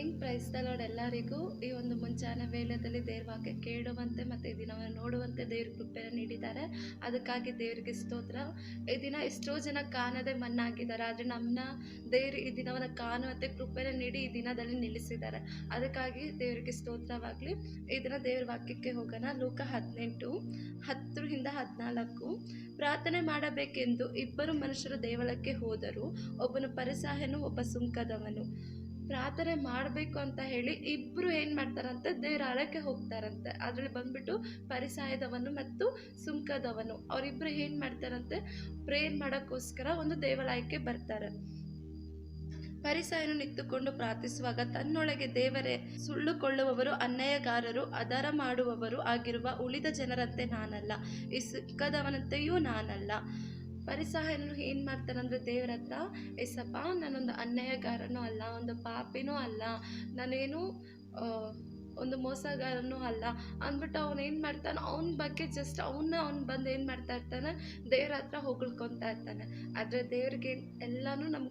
Morning price lord ಎಲ್ಲರಿಗೂ ಈ ಒಂದು ಮುಂಜಾನೆ ವೇಳೆಯಲ್ಲಿ ದೇವ್ರ ವಾಕ್ಯ ಕೇಳುವಂತೆ ಮತ್ತು ಈ ದಿನವನ್ನು ನೋಡುವಂತೆ ದೇವ್ರ ಕೃಪೆಯ ನೀಡಿದ್ದಾರೆ. ಅದಕ್ಕಾಗಿ ದೇವರಿಗೆ ಸ್ತೋತ್ರ. ಈ ದಿನ ಎಷ್ಟೋ ಜನ ಕಾಣದೆ ಮಣ್ಣಾಗಿದ್ದಾರೆ, ಆದರೆ ನಮ್ಮನ್ನ ದೇವ್ರ ಈ ದಿನವನ್ನು ಕಾಣುವಂತೆ ಕೃಪೆಯ ನೀಡಿ ಈ ದಿನದಲ್ಲಿ ನಿಲ್ಲಿಸಿದ್ದಾರೆ. ಅದಕ್ಕಾಗಿ ದೇವರಿಗೆ ಸ್ತೋತ್ರವಾಗಲಿ. ಈ ದಿನ ದೇವ್ರ ವಾಕ್ಯಕ್ಕೆ ಹೋಗೋಣ. ಲೋಕ ಹದಿನೆಂಟು, ಹತ್ತರಿಂದ ಹದಿನಾಲ್ಕು. ಪ್ರಾರ್ಥನೆ ಮಾಡಬೇಕೆಂದು ಇಬ್ಬರು ಮನುಷ್ಯರು ದೇವಳಕ್ಕೆ ಹೋದರು. ಒಬ್ಬನು ಪರಿಸಾಹನು ಒಬ್ಬ ಸುಂಕದವನು. ಪ್ರಾರ್ಥನೆ ಮಾಡಬೇಕು ಅಂತ ಹೇಳಿ ಇಬ್ಬರು ಏನು ಮಾಡ್ತಾರಂತೆ ದೇವ್ರ ಅಳಕ್ಕೆ ಹೋಗ್ತಾರಂತೆ. ಅದರಲ್ಲಿ ಬಂದ್ಬಿಟ್ಟು ಪರಿಸಾಯದವನು ಮತ್ತು ಸುಂಕದವನು. ಅವರಿಬ್ಬರು ಏನು ಮಾಡ್ತಾರಂತೆ ಪ್ರೇಯರ್ ಮಾಡೋಕ್ಕೋಸ್ಕರ ಒಂದು ದೇವಾಲಯಕ್ಕೆ ಬರ್ತಾರೆ. ಪರಿಸಾಯನು ನಿಂತುಕೊಂಡು ಪ್ರಾರ್ಥಿಸುವಾಗ ತನ್ನೊಳಗೆ ದೇವರೇ ಸುಳ್ಳು ಕೊಳ್ಳುವವರು ಅನ್ಯಾಯಗಾರರು ಅದರ ಮಾಡುವವರು ಆಗಿರುವ ಉಳಿದ ಜನರಂತೆ ನಾನಲ್ಲ. ಈ ಸುಖದವನಂತೆಯೂ ನಾನಲ್ಲ. ಪರಿಸಾಯನು ಏನು ಮಾಡ್ತಾರಂದ್ರೆ ದೇವ್ರ ಹತ್ರ ಎಸಪ್ಪ ನಾನೊಂದು ಅನ್ಯಾಯಗಾರನೂ ಅಲ್ಲ ಒಂದು ಪಾಪಿನೂ ಅಲ್ಲ ನಾನೇನು ಒಂದು ಮೋಸಗಾರನು ಅಲ್ಲ. ಅಂದ್ಬಿಟ್ಟು ಅವ್ನು ಏನು ಮಾಡ್ತಾನೆ ಅವನ ಬಗ್ಗೆ ಜಸ್ಟ್ ಅವನ್ನ ಅವ್ನು ಬಂದು ಏನು ಮಾಡ್ತಾ ಇರ್ತಾನೆ, ದೇವ್ರ ಹತ್ರ ಹೊಗಳ್ಕೊತಾ ಇರ್ತಾನೆ. ಆದರೆ ದೇವ್ರಿಗೆ ಎಲ್ಲನೂ ನಮ್ಮ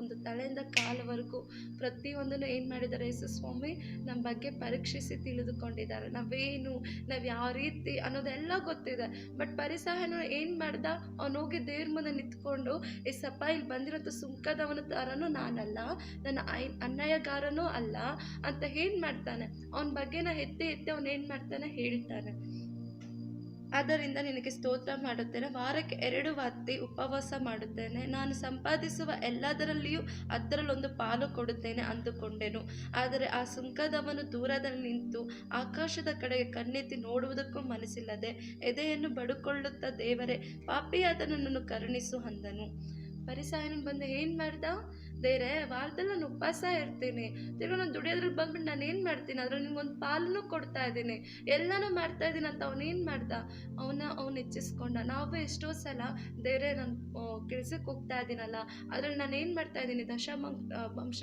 ಒಂದು ತಲೆಯಿಂದ ಕಾಲವರೆಗೂ ಪ್ರತಿಯೊಂದನ್ನು ಏನು ಮಾಡಿದ್ದಾರೆ ಯೇಸು ಸ್ವಾಮಿ ನಮ್ಮ ಬಗ್ಗೆ ಪರೀಕ್ಷಿಸಿ ತಿಳಿದುಕೊಂಡಿದ್ದಾರೆ. ನಾವೇನು, ನಾವು ಯಾವ ರೀತಿ ಅನ್ನೋದೆಲ್ಲ ಗೊತ್ತಿದೆ. ಬಟ್ ಪರಿಸಹನ ಏನು ಮಾಡ್ದ, ಅವ್ನು ಹೋಗಿ ದೇವ್ರ ಮುಂದೆ ನಿಂತ್ಕೊಂಡು ಎಸಪ್ಪ ಇಲ್ಲಿ ಬಂದಿರೋಂಥ ಸುಂಕದವನ ಥರನೂ ನಾನಲ್ಲ, ನನ್ನ ಅನ್ಯಾಯಗಾರನೂ ಅಲ್ಲ ಅಂತ ಏನು ಮಾಡ್ತಾನೆ. ಅವನ ಬಗ್ಗೆ ನಾ ಎತ್ತಿ ಎತ್ತಿ ಅವನು ಏನು ಮಾಡ್ತಾನೆ ಹೇಳ್ತಾನೆ. ಆದ್ದರಿಂದ ನಿನಗೆ ಸ್ತೋತ್ರ ಮಾಡುತ್ತೇನೆ. ವಾರಕ್ಕೆ ಎರಡು ವಾತಿ ಉಪವಾಸ ಮಾಡುತ್ತೇನೆ. ನಾನು ಸಂಪಾದಿಸುವ ಎಲ್ಲದರಲ್ಲಿಯೂ ಅದರಲ್ಲೊಂದು ಪಾಲು ಕೊಡುತ್ತೇನೆ ಅಂದುಕೊಂಡೆನು. ಆದರೆ ಆ ಸುಂಕದವನು ದೂರದಲ್ಲಿ ನಿಂತು ಆಕಾಶದ ಕಡೆಗೆ ಕಣ್ಣೆತ್ತಿ ನೋಡುವುದಕ್ಕೂ ಮನಸ್ಸಿಲ್ಲದೆ ಎದೆಯನ್ನು ಬಡುಕೊಳ್ಳುತ್ತಾ ದೇವರೇ ಪಾಪಿಯಾದ ನನ್ನನ್ನು ಕರುಣಿಸು ಅಂದನು. ಪರಿಸಾಯನ ಬಂದು ಏನು ಮಾಡ್ದ? ದೇರೆ ವಾರದಲ್ಲಿ ನಾನು ಉಪವಾಸ ಇರ್ತೀನಿ. ತಿರ್ಗಿ ನಾನು ದುಡಿಯೋದ್ರಲ್ಲಿ ಬಂದ್ಬಿಟ್ಟು ನಾನು ಏನು ಮಾಡ್ತೀನಿ? ಅದ್ರಲ್ಲಿ ನಿಮ್ಗೊಂದು ಪಾಲನ್ನು ಕೊಡ್ತಾ ಇದ್ದೀನಿ. ಎಲ್ಲನೂ ಮಾಡ್ತಾ ಇದ್ದೀನಿ ಅಂತ ಅವನೇನು ಮಾಡ್ದ? ಅವನ, ಅವ್ನು ಹೆಚ್ಚಿಸ್ಕೊಂಡ. ನಾವು ಎಷ್ಟೋ ಸಲ ದೇವ್ರೆ ನಾನು ಕೆಲಸಕ್ಕೆ ಹೋಗ್ತಾ ಇದ್ದೀನಲ್ಲ ಅದ್ರಲ್ಲಿ ನಾನು ಏನು ಮಾಡ್ತಾ ಇದ್ದೀನಿ ದಶಮ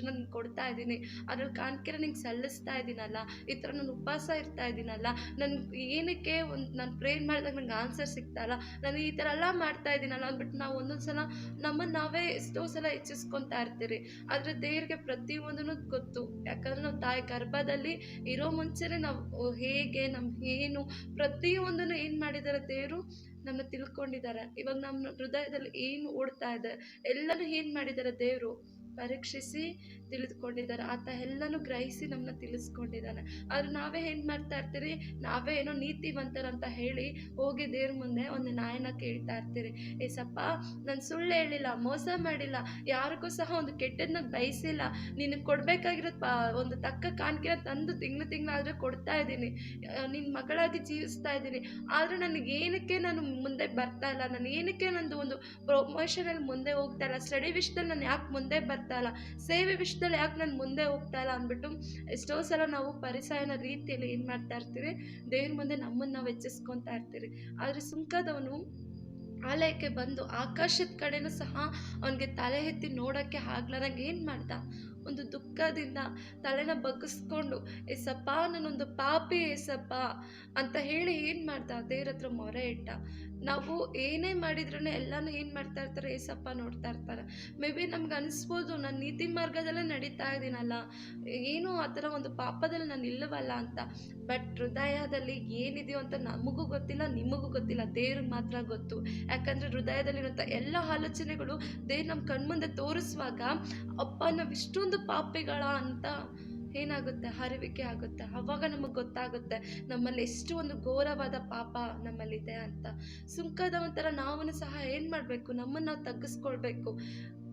ನಿಂಗೆ ಕೊಡ್ತಾ ಇದ್ದೀನಿ ಅದ್ರಲ್ಲಿ ಕಾಣ್ಕಿರ ನಿಂಗೆ ಸಲ್ಲಿಸ್ತಾ ಇದ್ದೀನಲ್ಲ ಈ ಥರ ನಾನು ಉಪವಾಸ ಇರ್ತಾ ಇದ್ದೀನಲ್ಲ ನನ್ನ ಏನಕ್ಕೆ ಒಂದು, ನಾನು ಪ್ರೇರ್ ಮಾಡಿದಾಗ ನಂಗೆ ಆನ್ಸರ್ ಸಿಗ್ತಾಯಿಲ್ಲ ನಾನು ಈ ಥರ ಎಲ್ಲ ಮಾಡ್ತಾ ಇದ್ದೀನಲ್ಲ ಅಂದ್ಬಿಟ್ಟು ನಾವು ಒಂದೊಂದು ಸಲ ನಮ್ಮನ್ನು ನಾವೇ ಎಷ್ಟೋ ಸಲ ಹೆಚ್ಚಿಸ್ಕೊತಾ ಇರ್ತೀರಿ ಆದರೆ ದೇವ್ರಿಗೆ ಪ್ರತಿಯೊಂದೂ ಗೊತ್ತು. ಯಾಕಂದ್ರೆ ನಾವು ತಾಯಿ ಗರ್ಭದಲ್ಲಿ ಇರೋ ಮುಂಚೆನೆ ನಾವು ಹೇಗೆ, ನಮ್ ಏನು, ಪ್ರತಿಯೊಂದನ್ನು ಏನು ಮಾಡಿದಾರೆ ದೇವರು? ನಮ್ಮ ತಿಳ್ಕೊಂಡಿದ್ದಾರೆ. ಇವಾಗ ನಮ್ಮ ಹೃದಯದಲ್ಲಿ ಏನು ಓಡ್ತಾ ಇದೆ? ಎಲ್ಲನೂ ಏನು ಮಾಡಿದ್ದಾರೆ ದೇವರು? ಪರೀಕ್ಷಿಸಿ ತಿಳಿದುಕೊಂಡಿದ್ದಾರೆ. ಆತ ಎಲ್ಲನೂ ಗ್ರಹಿಸಿ ನಮ್ಮನ್ನ ತಿಳಿಸ್ಕೊಂಡಿದ್ದಾನೆ. ಆದ್ರೆ ನಾವೇ ಏನು ಮಾಡ್ತಾ ಇರ್ತೀರಿ? ನಾವೇ ಏನೋ ನೀತಿವಂತರಂತ ಹೇಳಿ ಹೋಗಿ ದೇವ್ರ ಮುಂದೆ ಒಂದು ನಾಯನ ಕೇಳ್ತಾ ಇರ್ತೀರಿ. ಏಸಪ್ಪ, ನಾನು ಸುಳ್ಳು ಹೇಳಿಲ್ಲ, ಮೋಸ ಮಾಡಿಲ್ಲ, ಯಾರಿಗೂ ಸಹ ಒಂದು ಕೆಟ್ಟದನ್ನ ಬಯಸಿಲ್ಲ. ನಿನಗೆ ಕೊಡಬೇಕಾಗಿರೋ ಒಂದು ತಕ್ಕ ಕಾಣಿಕೆ ತಂದು ತಿಂಗ್ಳು ತಿಂಗಳಾದರೆ ಕೊಡ್ತಾ ಇದ್ದೀನಿ. ನಿನ್ನ ಮಗಳಾಗಿ ಜೀವಿಸ್ತಾ ಇದ್ದೀನಿ. ಆದ್ರೆ ನನಗೆ ಏನಕ್ಕೆ ನಾನು ಮುಂದೆ ಬರ್ತಾ ಇಲ್ಲ? ನಾನು ಏನಕ್ಕೆ ನಂದು ಒಂದು ಪ್ರಮೋಷನಲ್ಲಿ ಮುಂದೆ ಹೋಗ್ತಾ ಇಲ್ಲ? ಸ್ಟಡಿ ವಿಷಯದಲ್ಲಿ ನಾನು ಯಾಕೆ ಮುಂದೆ ಬರ್ತಾ ಇಲ್ಲ. ಸೇವೆ ವಿಷಯದಲ್ಲಿ ಯಾಕೆ ನಾನು ಮುಂದೆ ಹೋಗ್ತಾ ಇಲ್ಲ ಅಂದ್ಬಿಟ್ಟು ಎಷ್ಟೋ ಸಲ ನಾವು ಪರಿಸಾಯನ ರೀತಿಯಲ್ಲಿ ಏನು ಮಾಡ್ತಾ ಇರ್ತೀವಿ, ದೇವ್ರ ಮುಂದೆ ನಮ್ಮನ್ನು ನಾವು ಹೆಚ್ಚಿಸ್ಕೊತಾ ಇರ್ತೀವಿ ಆದರೆ ಸುಂಕದವನು ಆಲಯಕ್ಕೆ ಬಂದು ಆಕಾಶದ ಕಡೆನೂ ಸಹ ಅವನಿಗೆ ತಲೆ ಎತ್ತಿ ನೋಡೋಕ್ಕೆ ಆಗ್ಲಾರಂಗೆ ಏನು ಮಾಡ್ದ? ಒಂದು ದುಃಖದಿಂದ ತಲೆನ ಬಗ್ಗಿಸ್ಕೊಂಡು, ಏಸಪ್ಪ ನಾನೊಂದು ಪಾಪಿ ಏಸಪ್ಪ ಅಂತ ಹೇಳಿ ಏನು ಮಾಡ್ದ? ದೇವ್ರ ಹತ್ರ ಮೊರೆ ಇಟ್ಟ. ನಾವು ಏನೇ ಮಾಡಿದ್ರೂ ಎಲ್ಲನೂ ಏನು ಮಾಡ್ತಾ ಇರ್ತಾರೆ? ಏಸಪ್ಪ ನೋಡ್ತಾ ಇರ್ತಾರೆ. ಮೇ ಬಿ ನಮ್ಗೆ ಅನಿಸ್ಬೋದು, ನಾನು ನೀತಿ ಮಾರ್ಗದಲ್ಲೇ ನಡೀತಾ ಇದ್ದೀನಲ್ಲ. ಏನೂ ಆ ಥರ ಒಂದು ಪಾಪದಲ್ಲಿ ನಾನು ಇಲ್ಲವಲ್ಲ ಅಂತ. ಬಟ್ ಹೃದಯದಲ್ಲಿ ಏನಿದೆಯೋ ಅಂತ ನಮಗೂ ಗೊತ್ತಿಲ್ಲ, ನಿಮಗೂ ಗೊತ್ತಿಲ್ಲ. ದೇವ್ರಿಗೆ ಮಾತ್ರ ಗೊತ್ತು. ಯಾಕಂದರೆ ಹೃದಯದಲ್ಲಿರುವಂಥ ಎಲ್ಲ ಆಲೋಚನೆಗಳು ದೇವ್ರು ನಮ್ಮ ಕಣ್ಮುಂದೆ ತೋರಿಸುವಾಗ, ಅಪ್ಪ, ನಾವು ಇಷ್ಟೊಂದು ಪಾಪಿಗಳ ಅಂತ ಏನಾಗುತ್ತೆ? ಅರಿವಿಕೆ ಆಗುತ್ತೆ. ಅವಾಗ ನಮಗೆ ಗೊತ್ತಾಗುತ್ತೆ ನಮ್ಮಲ್ಲಿ ಎಷ್ಟು ಒಂದು ಘೋರವಾದ ಪಾಪ ನಮ್ಮಲ್ಲಿದೆ ಅಂತ. ಸುಂಕದ ಒಂಥರ ನಾವು ಸಹ ಏನು ಮಾಡಬೇಕು? ನಮ್ಮನ್ನು ನಾವು ತಗ್ಗಿಸ್ಕೊಳ್ಬೇಕು.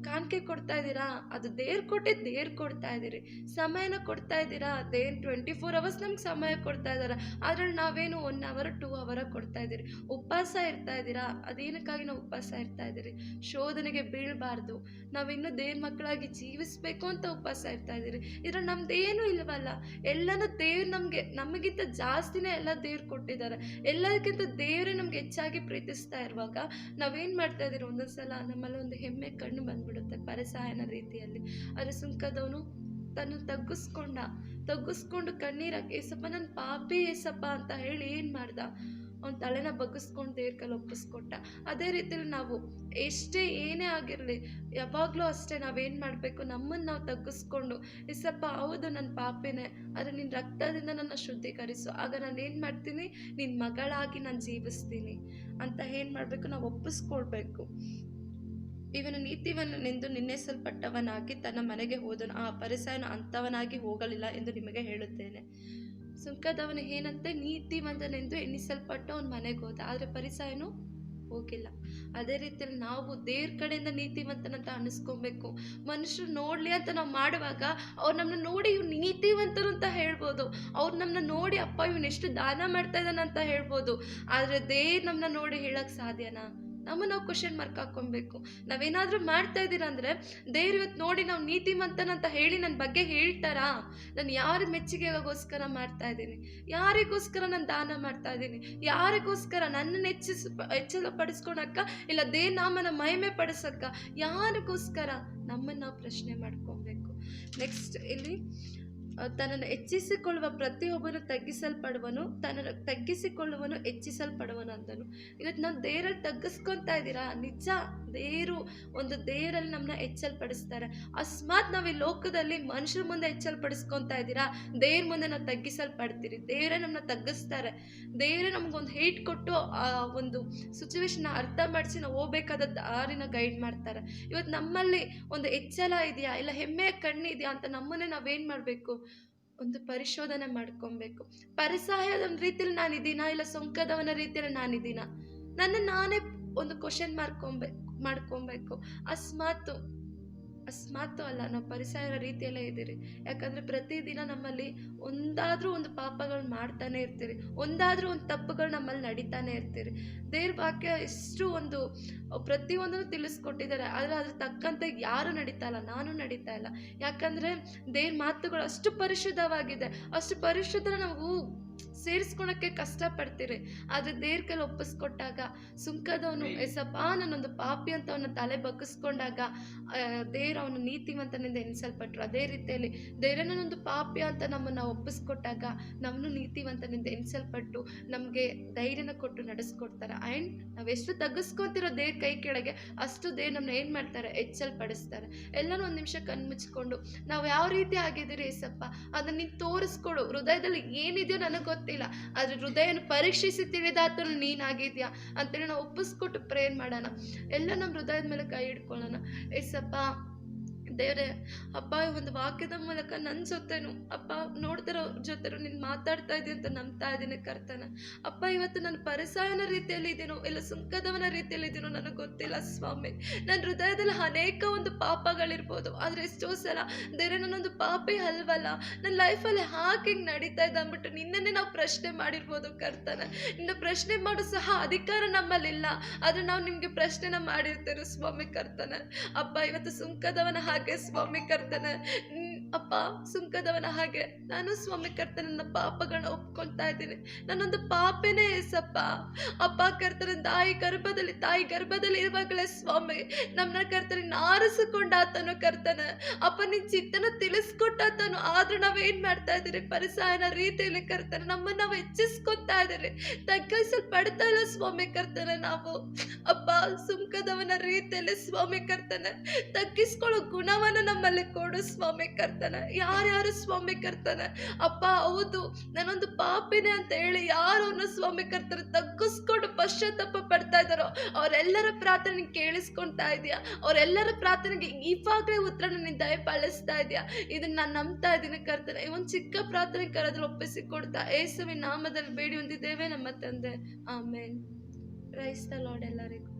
ಕಾಣಿಕೆ ಕೊಡ್ತಾ ಇದ್ದೀರಾ? ಅದು ದೇರ್ ಕೊಟ್ಟಿದ್ದು ದೇರ್ ಕೊಡ್ತಾ ಇದ್ದೀರಿ. ಸಮಯನ ಕೊಡ್ತಾ ಇದ್ದೀರಾ? ದೇನ್ ಟ್ವೆಂಟಿ ಫೋರ್ ಅವರ್ಸ್ ನಮ್ಗೆ ಸಮಯ ಕೊಡ್ತಾ ಇದ್ದಾರೆ. ಅದ್ರಲ್ಲಿ ನಾವೇನು ಒನ್ ಅವರ್ ಟೂ ಅವರ ಕೊಡ್ತಾ ಇದ್ದೀರಿ. ಉಪವಾಸ ಇರ್ತಾ ಇದ್ದೀರಾ? ಅದೇನಕ್ಕಾಗಿ ನಾವು ಉಪವಾಸ ಇರ್ತಾ ಇದ್ದೀರಿ? ಶೋಧನೆಗೆ ಬೀಳಬಾರ್ದು. ನಾವಿನ್ನೂ ದೇವ್ರ ಮಕ್ಕಳಾಗಿ ಜೀವಿಸಬೇಕು ಅಂತ ಉಪವಾಸ ಇರ್ತಾ ಇದ್ದೀರಿ. ಇದ್ರಲ್ಲಿ ನಮ್ದೇನು ಇಲ್ವಲ್ಲ ಎಲ್ಲನೂ ದೇವ್ರು ನಮಗೆ, ನಮಗಿಂತ ಜಾಸ್ತಿನೇ ಎಲ್ಲ ದೇವ್ರು ಕೊಟ್ಟಿದ್ದಾರೆ. ಎಲ್ಲದಕ್ಕಿಂತ ದೇವರೇ ನಮ್ಗೆ ಹೆಚ್ಚಾಗಿ ಪ್ರೀತಿಸ್ತಾ ಇರುವಾಗ ನಾವೇನು ಮಾಡ್ತಾ ಇದ್ದೀರಿ? ಒಂದೊಂದು ಸಲ ನಮ್ಮಲ್ಲಿ ಒಂದು ಹೆಮ್ಮೆ ಕಣ್ಣು ಬಂದ್ಬಿಡುತ್ತೆ ಪರಸಾಯನ ರೀತಿಯಲ್ಲಿ. ಆದರೆ ಸುಂಕದವನು ತನ್ನ ತಗ್ಗಿಸ್ಕೊಂಡ, ತಗ್ಗಿಸ್ಕೊಂಡು ಕಣ್ಣೀರಾಗಿ ಏಸಪ್ಪ ನನ್ನ ಪಾಪಿ ಏಸಪ್ಪ ಅಂತ ಹೇಳಿ ಏನು ಮಾಡ್ದ? ಅವ್ನ ತಲೆನ ಬಗ್ಗಿಸ್ಕೊಂಡು ದೇವ್ರ ಕೈಲಿ ಒಪ್ಪಿಸ್ಕೊಟ್ಟ. ಅದೇ ರೀತಿಲಿ ನಾವು ಎಷ್ಟೇ ಏನೇ ಆಗಿರಲಿ, ಯಾವಾಗಲೂ ಅಷ್ಟೇ ನಾವೇನು ಮಾಡಬೇಕು? ನಮ್ಮನ್ನು ನಾವು ತಗ್ಗಿಸ್ಕೊಂಡು ಇಸಪ್ಪ ಹೌದು ನನ್ನ ಪಾಪಿನೇ, ಆದರೆ ನಿನ್ನ ರಕ್ತದಿಂದ ನನ್ನ ಶುದ್ಧೀಕರಿಸು. ಆಗ ನಾನು ಏನು ಮಾಡ್ತೀನಿ? ನಿನ್ನ ಮಗಳಾಗಿ ನಾನು ಜೀವಿಸ್ತೀನಿ. ಅಂತ ಏನು ಮಾಡಬೇಕು? ನಾವು ಒಪ್ಪಿಸ್ಕೊಳ್ಬೇಕು. ಇವನು ನೀತಿವನ್ನೆಂದು ನಿನ್ನೆಸಲ್ಪಟ್ಟವನಾಗಿ ತನ್ನ ಮನೆಗೆ ಹೋದನು. ಆ ಪರಿಸಯನ ಅಂಥವನಾಗಿ ಹೋಗಲಿಲ್ಲ ಎಂದು ನಿಮಗೆ ಹೇಳುತ್ತೇನೆ. ಸುಂಕದವನು ಏನಂತೆ? ನೀತಿವಂತನೆಂದು ಎಣಿಸಲ್ಪಟ್ಟು ಅವನ ಮನೆಗೆ ಹೋದ. ಆದರೆ ಪರಿಸಾಯನು ಹೋಗಿಲ್ಲ. ಅದೇ ರೀತಿಯಲ್ಲಿ ನಾವು ದೇವ್ರ ಕಡೆಯಿಂದ ನೀತಿವಂತನಂತ ಅನಿಸ್ಕೊಬೇಕು ಮನುಷ್ಯರು ನೋಡ್ಲಿ ಅಂತ ನಾವು ಮಾಡುವಾಗ ಅವ್ರು ನಮ್ಮನ್ನ ನೋಡಿ ಇವ್ ನೀತಿವಂತರು ಅಂತ ಹೇಳ್ಬೋದು. ಅವ್ರು ನಮ್ಮನ್ನ ನೋಡಿ, ಅಪ್ಪ, ಇವನು ಎಷ್ಟು ದಾನ ಮಾಡ್ತಾ ಇದ್ದಾನೆ ಅಂತ ಹೇಳ್ಬೋದು. ಆದರೆ ದೇವ್ರು ನಮ್ಮನ್ನ ನೋಡಿ ಹೇಳಕ್ ಸಾಧ್ಯನಾ? ನಮ್ಮ ನಾವು ಕ್ವಶನ್ ಮಾರ್ಕ್ ಹಾಕೊಬೇಕು ನಾವೇನಾದರೂ ಮಾಡ್ತಾ ಇದ್ದೀರಾ ಅಂದ್ರೆ, ದೇವ್ರು ಇವತ್ತು ನೋಡಿ ನಾವು ನೀತಿವಂತನಂತ ಹೇಳಿ ನನ್ನ ಬಗ್ಗೆ ಹೇಳ್ತಾರಾ? ನಾನು ಯಾರ ಮೆಚ್ಚುಗೆಗೋಸ್ಕರ ಮಾಡ್ತಾ ಇದ್ದೀನಿ? ಯಾರಿಗೋಸ್ಕರ ನಾನು ದಾನ ಮಾಡ್ತಾ ಇದ್ದೀನಿ? ಯಾರಿಗೋಸ್ಕರ ನನ್ನನ್ನು ಹೆಚ್ಚಿಸ್ ಹೆಚ್ಚಳ ಪಡಿಸ್ಕೊಳಕ್ಕ ಇಲ್ಲ ದೇ ನಾಮನ ಮಹಿಮೆ ಪಡಿಸಕ್ಕ? ಯಾರಿಗೋಸ್ಕರ ನಮ್ಮನ್ನು ನಾವು ಪ್ರಶ್ನೆ ಮಾಡ್ಕೊಬೇಕು? ನೆಕ್ಸ್ಟ್ ಇಲ್ಲಿ ತನ್ನನ್ನು ಹೆಚ್ಚಿಸಿಕೊಳ್ಳುವ ಪ್ರತಿಯೊಬ್ಬನು ತಗ್ಗಿಸಲ್ಪಡುವನು, ತನ್ನನ್ನು ತಗ್ಗಿಸಿಕೊಳ್ಳುವನು, ಹೆಚ್ಚಿಸಲ್ಪಡುವನು ಅಂತನು. ಇವತ್ತು ನಾವು ದೇರಲ್ಲಿ ತಗ್ಗಿಸ್ಕೊತಾ ಇದ್ದೀರಾ? ನಿಜ, ದೇರು ಒಂದು ದೇವರಲ್ಲಿ ನಮ್ಮನ್ನ ಹೆಚ್ಚಲ್ಪಡಿಸ್ತಾರೆ. ಅಸ್ಮಾತ್ ನಾವು ಈ ಲೋಕದಲ್ಲಿ ಮನುಷ್ಯರ ಮುಂದೆ ಹೆಚ್ಚಲ್ಪಡಿಸ್ಕೊತಾ ಇದ್ದೀರಾ? ದೇವ್ರ ಮುಂದೆ ನಾವು ತಗ್ಗಿಸಲ್ಪಡ್ತೀರಿ. ದೇವರೇ ನಮ್ಮನ್ನ ತಗ್ಗಿಸ್ತಾರೆ. ದೇವರೇ ನಮ್ಗೊಂದು ಹೇಟ್ ಕೊಟ್ಟು, ಆ, ಒಂದು ಸಿಚುವೇಶನ್ ಅರ್ಥ ಮಾಡಿಸಿ ನಾವು ಹೋಗ್ಬೇಕಾದ ದಾರಿನ ಗೈಡ್ ಮಾಡ್ತಾರೆ. ಇವತ್ತು ನಮ್ಮಲ್ಲಿ ಒಂದು ಎಚ್ಚಲ ಇದೆಯಾ? ಇಲ್ಲ ಹೆಮ್ಮೆಯ ಕಣ್ಣು ಇದೆಯಾ ಅಂತ ನಮ್ಮನ್ನೇ ನಾವೇನು ಮಾಡಬೇಕು? ಒಂದು ಪರಿಶೋಧನೆ ಮಾಡ್ಕೊಬೇಕು. ಪರಿಸಹಾಯದ ರೀತಿಯಲ್ಲಿ ನಾನಿದ್ದೀನಾ ಇಲ್ಲ ಸೊಂಕದವನ ರೀತಿಯಲ್ಲಿ ನಾನಿದ್ದೀನಾ? ನನ್ನ ನಾನೇ ಒಂದು ಕ್ವಶನ್ ಮಾಡ್ಕೊಬೇಕು ಮಾಡ್ಕೊಬೇಕು. ಅಸ್ಮಾತು ಅಸ್ಮಾತು ಅಲ್ಲ ನಾವು ಪರಿಸರ ರೀತಿಯಲ್ಲೇ ಇದ್ದೀರಿ. ಯಾಕಂದ್ರೆ ಪ್ರತಿದಿನ ನಮ್ಮಲ್ಲಿ ಒಂದಾದ್ರೂ ಒಂದು ಪಾಪಗಳು ಮಾಡ್ತಾನೆ ಇರ್ತೀರಿ. ಒಂದಾದ್ರೂ ಒಂದು ತಪ್ಪುಗಳು ನಮ್ಮಲ್ಲಿ ನಡೀತಾನೆ ಇರ್ತೀರಿ. ದೇವ್ರ ವಾಕ್ಯ ಎಷ್ಟು ಒಂದು, ಪ್ರತಿಯೊಂದನ್ನು ತಿಳಿಸ್ಕೊಟ್ಟಿದ್ದಾರೆ. ಆದರೆ ಅದ್ರ ತಕ್ಕಂತೆ ಯಾರು ನಡೀತಾ ಇಲ್ಲ, ನಾನು ನಡೀತಾ ಇಲ್ಲ. ಯಾಕಂದ್ರೆ ದೇವ್ರ ಮಾತುಗಳು ಅಷ್ಟು ಪರಿಶುದ್ಧವಾಗಿದೆ. ಅಷ್ಟು ಪರಿಶುದ್ಧ ನಾವು ಸೇರಿಸ್ಕೊಳಕ್ಕೆ ಕಷ್ಟಪಡ್ತೀರಿ. ಆದರೆ ದೇವ್ರ ಕೈಲಿ ಒಪ್ಪಿಸ್ಕೊಟ್ಟಾಗ ಸುಂಕದವನು ಎಸಪ್ಪ ನಾನೊಂದು ಪಾಪಿ ಅಂತ ಅವನ ತಲೆ ಬಗ್ಗಿಸ್ಕೊಂಡಾಗ ದೇವ್ರ ಅವನು ನೀತಿವಂತನಿಂದ ಎನಿಸಲ್ಪಟ್ರು ಅದೇ ರೀತಿಯಲ್ಲಿ ದೇವ್ರ ನಾನೊಂದು ಪಾಪಿ ಅಂತ ನಮ್ಮನ್ನು ಒಪ್ಪಿಸ್ಕೊಟ್ಟಾಗ ನಮ್ಮನ್ನು ನೀತಿವಂತನಿಂದ ಎನಿಸಲ್ಪಟ್ಟು ನಮಗೆ ಧೈರ್ಯನ ಕೊಟ್ಟು ನಡೆಸ್ಕೊಡ್ತಾರೆ. ಆ್ಯಂಡ್ ನಾವೆಷ್ಟು ತಗ್ಗಿಸ್ಕೊತಿರೋ ದೇವ್ರ ಕೈ ಕೆಳಗೆ ಅಷ್ಟು ದೇವ್ರು ನಮ್ಮನ್ನ ಏನು ಮಾಡ್ತಾರೆ? ಎಚ್ಚಲ್ಪಡಿಸ್ತಾರೆ. ಎಲ್ಲರೂ ಒಂದು ನಿಮಿಷ ಕಣ್ಮುಚ್ಕೊಂಡು ನಾವು ಯಾವ ರೀತಿ ಆಗಿದ್ದೀರಿ ಏಸಪ್ಪ ಅದನ್ನ ನೀನು ತೋರಿಸ್ಕೊಡು. ಹೃದಯದಲ್ಲಿ ಏನಿದೆಯೋ ನನಗೆ ಗೊತ್ತಿಲ್ಲ, ಆದ್ರೆ ಹೃದಯನ ಪರೀಕ್ಷಿಸಿ ತಿಳಿದಾತನು ನೀನಾಗಿದ್ಯಾ ಅಂತೇಳಿ ನಾವು ಒಪ್ಪಿಸ್ಕೊಟ್ಟು ಪ್ರೇಯರ್ ಮಾಡೋಣ. ಎಲ್ಲ ನಮ್ಮ ಹೃದಯದ ಮೇಲೆ ಕೈ ಹಿಡ್ಕೊಳ್ಳೋಣ ಏಸಪ್ಪ ದೇವ್ರೆ ಅಪ್ಪ ಒಂದು ವಾಕ್ಯದ ಮೂಲಕ ನನ್ನ ಜೊತೆನು, ಅಪ್ಪ, ನೋಡ್ತಿರೋ ಜೊತೆ ನೀನು ಮಾತಾಡ್ತಾ ಇದ್ದೀನಿ ಅಂತ ನಂಬ್ತಾ ಇದ್ದೀನಿ ಕರ್ತನ. ಅಪ್ಪ, ಇವತ್ತು ನಾನು ಪರಿಸಾಯನ ರೀತಿಯಲ್ಲಿ ಇದ್ದೀನೋ, ಇಲ್ಲ ಸುಂಕದವನ ರೀತಿಯಲ್ಲಿ ಇದ್ದೀನೋ ನನಗೆ ಗೊತ್ತಿಲ್ಲ ಸ್ವಾಮಿ. ನನ್ನ ಹೃದಯದಲ್ಲಿ ಅನೇಕ ಒಂದು ಪಾಪಗಳಿರ್ಬೋದು, ಆದರೆ ಎಷ್ಟೋ ಸಲ ದೇವ್ರೆ ನನ್ನೊಂದು ಪಾಪಿ ಅಲ್ವಲ್ಲ ನನ್ನ ಲೈಫಲ್ಲಿ ಹಾಗೆ ನಡೀತಾ ಇದೆ ಅಂದ್ಬಿಟ್ಟು ನಿನ್ನನ್ನೇ ನಾವು ಪ್ರಶ್ನೆ ಮಾಡಿರ್ಬೋದು ಕರ್ತನ. ನಿನ್ನ ಪ್ರಶ್ನೆ ಮಾಡೋ ಸಹ ಅಧಿಕಾರ ನಮ್ಮಲ್ಲಿಲ್ಲ, ಆದರೆ ನಾವು ನಿಮಗೆ ಪ್ರಶ್ನೆನ ಮಾಡಿರ್ತೇವೆ ಸ್ವಾಮಿ ಕರ್ತನ. ಅಪ್ಪ, ಇವತ್ತು ಸುಂಕದವನ ಹಾಗೆ ಸ್ವಾಮಿ ಕರ್ತನ ಹ್ಮ್, ಅಪ್ಪ ಸುಂಕದವನ ಹಾಗೆ. ನಾನು ಸ್ವಾಮಿ ಕರ್ತನ ನನ್ನ ಪಾಪಗಳನ್ನ ಒಪ್ಕೊಳ್ತಾ ಇದ್ದೀನಿ. ನಾನೊಂದು ಪಾಪೇನೇ ಎಸಪ್ಪ ಅಪ್ಪ ಕರ್ತನ ತಾಯಿ ಗರ್ಭದಲ್ಲಿ ತಾಯಿ ಗರ್ಭದಲ್ಲಿ ಇರುವಾಗಲೇ ಸ್ವಾಮಿ ನಮ್ಮನ್ನ ಕರ್ತನ ನಾರಿಸಿಕೊಂಡಾತನು ಕರ್ತನ. ಅಪ್ಪ, ನಿನ್ ಚಿತ್ತನ ತಿಳಿಸ್ಕೊಟ್ಟಾತನು ಆದ್ರೂ ನಾವೇನ್ ಮಾಡ್ತಾ ಇದ್ದೀರಿ? ಪರಿಸಾಯನ ರೀತಿಯಲ್ಲಿ ಕರ್ತನ ನಮ್ಮನ್ನ ನಾವು ಹೆಚ್ಚಿಸ್ಕೊತಾ ಇದೀರಿ ತಗ್ಗಿಸಲ್ಪಡ್ತಾ ಇಲ್ಲ ಸ್ವಾಮಿ ಕರ್ತನ ನಾವು. ಅಪ್ಪ ಸುಂಕದವನ ರೀತಿಯಲ್ಲಿ ಸ್ವಾಮಿ ಕರ್ತನ, ತಗ್ಗಿಸ್ಕೊಳ್ಳೋ ಗುಣವನ್ನ ನಮ್ಮಲ್ಲಿ ಕೊಡು ಸ್ವಾಮಿ ಕರ್ತನ. ಯಾರ್ಯಾರು ಸ್ವಾಮಿ ಕರ್ತಾನೆ? ಅಪ್ಪ, ಹೌದು, ನಾನೊಂದು ಪಾಪಿನೇ ಅಂತ ಹೇಳಿ ಯಾರು ಸ್ವಾಮಿ ಕರ್ತನ ತಗ್ಗಿಸ್ಕೊಂಡು ಪಶ್ಚಾತ್ತಾಪ ಪಡ್ತಾ ಇದ್ದಾರೋ? ಅವರೆಲ್ಲರ ಪ್ರಾರ್ಥನೆ ಕೇಳಿಸ್ಕೊಳ್ತಾ ಇದೆಯಾ? ಅವರೆಲ್ಲರ ಪ್ರಾರ್ಥನೆಗೆ ಇವಾಗಲೇ ಉತ್ತರ ನಿನ್ನ ದಯ ಪಾಲಿಸ್ತಾ ಇದೆಯಾ? ಇದನ್ನ ನಾನು ನಂಬ್ತಾ ಇದ್ದೀನಿ ಕರ್ತಾನೆ. ಈ ಒಂದು ಚಿಕ್ಕ ಪ್ರಾರ್ಥನೆ ಕರೆದ್ರೆ ಒಪ್ಪಿಸಿ ಕೊಡ್ತಾ. ಏಸುವಿನ ನಾಮದಲ್ಲಿ ಬೇಡಿ ಹೊಂದಿದ್ದೇವೆ ನಮ್ಮ ತಂದೆ. ಆಮೇಲೆ ಕ್ರೈಸ್ತ ಲಾರ್ಡ್ ಎಲ್ಲರಿಗೂ.